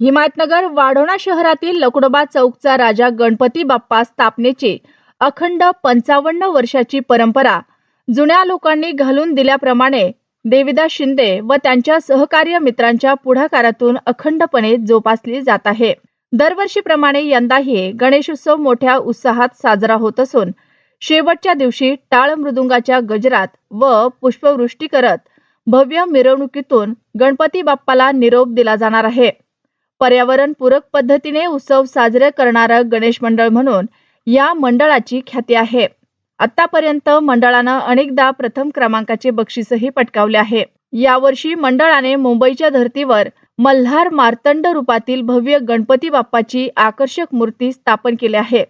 हिमायतनगर वाढोणा शहरातील लकडोबा चौकचा राजा गणपती बाप्पा स्थापनेची अखंड पंचावन्न वर्षाची परंपरा जुन्या लोकांनी घालून दिल्याप्रमाणे देविदास शिंदे व त्यांच्या सहकार्य मित्रांच्या पुढाकारातून अखंडपणे जोपासली जात आहे. दरवर्षीप्रमाणे यंदाही गणेशोत्सव मोठ्या उत्साहात साजरा होत असून शेवटच्या दिवशी टाळ मृदुंगाच्या गजरात व पुष्पवृष्टी करत भव्य मिरवणुकीतून गणपती बाप्पाला निरोप दिला जाणार आहे. पर्यावरण पूरक पद्धतीने उत्सव साजरे करणारं गणेश मंडळ म्हणून या मंडळाची ख्याती आहे. आतापर्यंत मंडळानं अनेकदा प्रथम क्रमांकाचे बक्षीसही पटकावले आहे. यावर्षी मंडळाने मुंबईच्या धर्तीवर मल्हार मार्तंड रूपातील भव्य गणपती बाप्पाची आकर्षक मूर्ती स्थापन केली आहे.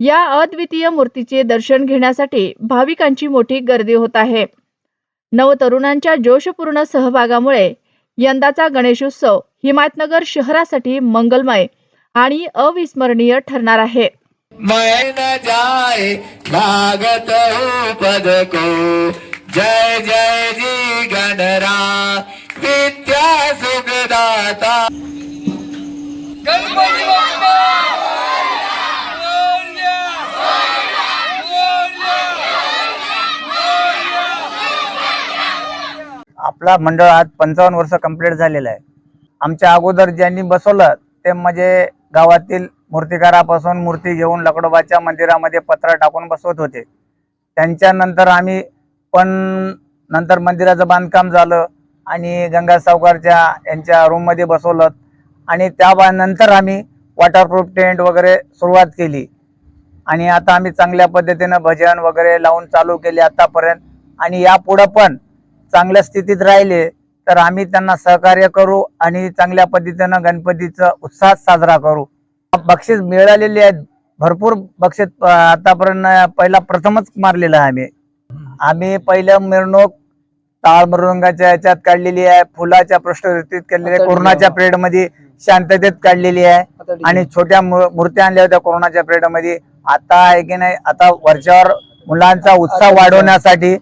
या अद्वितीय मूर्तीचे दर्शन घेण्यासाठी भाविकांची मोठी गर्दी होत आहे. नवतरुणांच्या जोशपूर्ण सहभागामुळे यंदाचा गणेशोत्सव हिमायतनगर शहरासाठी मंगलमय आणि अविस्मरणीय ठरणार आहे. मैं न जाए भागत हूँ पद को जय जय जी गणरा विद्या सुखदाता. गणपती आपला मंडळ आज पंचावन्न वर्ष कंप्लीट झालेलं आहे. आमच्या अगोदर ज्यांनी बसवलं ते म्हणजे गावातील मूर्तिकारापासून मूर्ती घेऊन लकडोबाच्या मंदिरामध्ये पत्रा टाकून बसवत होते. त्यांच्यानंतर आम्ही पण नंतर मंदिराचं बांधकाम झालं आणि गंगा सावकारच्या यांच्या रूममध्ये बसवलं आणि त्या बा- नंतर आम्ही वॉटरप्रूफ टेंट वगैरे सुरुवात केली. आणि आता आम्ही चांगल्या पद्धतीनं भजन वगैरे लावून चालू केले आतापर्यंत. आणि यापुढं पण चांगल्या स्थितीत राहिले तर आम्ही त्यांना सहकार्य करू आणि चांगल्या पद्धतीनं गणपतीचं उत्साहात साजरा करू. बक्षीस मिळालेले आहेत. भरपूर बक्षीस आतापर्यंत पहिला प्रथमच मारलेलं आहे आम्ही. आम्ही पहिलं मिरवणूक टाळ मृदंगाच्या याच्यात काढलेली आहे. फुलाच्या पृष्ठवृत्तीत केलेली आहे. कोरोनाच्या पिरियडमध्ये शांततेत काढलेली आहे. आणि छोट्या मूर्त्या आणल्या होत्या कोरोनाच्या पिरियडमध्ये आता आहे की नाही आता वरच्यावर मुलांचा उत्साह वाढवण्यासाठी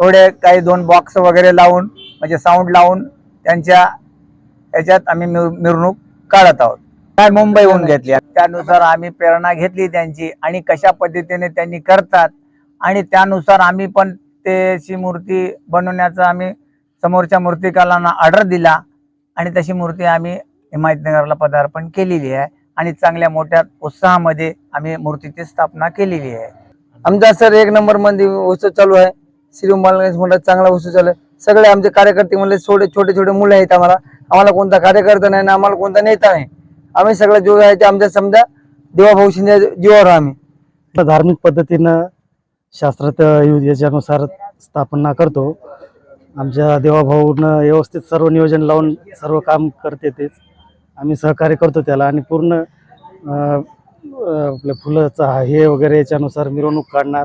थोडे काही दोन बॉक्स वगैरे लावून म्हणजे साऊंड लावून त्यांच्या याच्यात आम्ही मिरवणूक काढत आहोत. काय मुंबईहून घेतली. त्यानुसार आम्ही प्रेरणा घेतली त्यांची आणि कशा पद्धतीने त्यांनी करतात आणि त्यानुसार आम्ही पण त्याची मूर्ती बनवण्याचा आम्ही समोरच्या मूर्तिकारांना ऑर्डर दिला आणि तशी मूर्ती आम्ही हिमायतनगरला पदार्पण केलेली आहे आणि चांगल्या मोठ्या उत्साहामध्ये आम्ही मूर्तीची स्थापना केलेली आहे. आमचा सर एक नंबरमध्ये उत्सव चालू आहे. श्री बालगणेश मंडळ चांगला उत्सव झालं आहे. सगळे आमचे कार्यकर्ते म्हणले छोटे छोटे छोटे मुलं आहेत आम्हाला. आम्हाला कोणता कार्यकर्ता नाही ना आम्हाला कोणता नेता नाही. आम्ही सगळे जो आहे ते आमच्या समजा देवाभाऊ शिंदे जीवावर आम्ही. तर धार्मिक पद्धतीनं शास्त्रात यु- याच्यानुसार स्थापना करतो. आमच्या देवाभाऊनं व्यवस्थित सर्व नियोजन लावून सर्व काम करते तेच. आम्ही सहकार्य करतो त्याला आणि पूर्ण आपल्या फुलाचा हे वगैरे याच्यानुसार मिरवणूक काढणार.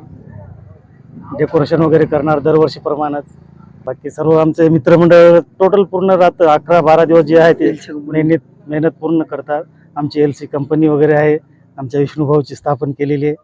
डेकोरेशन वगैरे करणार दरवर्षीप्रमाणेच. बाकी सर्व आमचे मित्रमंडळ टोटल पूर्ण रात अकरा बारा दिवस जे आहे ते मेहनत मेहनत पूर्ण करतात. आमची एल सी कंपनी वगैरे आहे. आमच्या विष्णुभाऊची स्थापन केलेली आहे.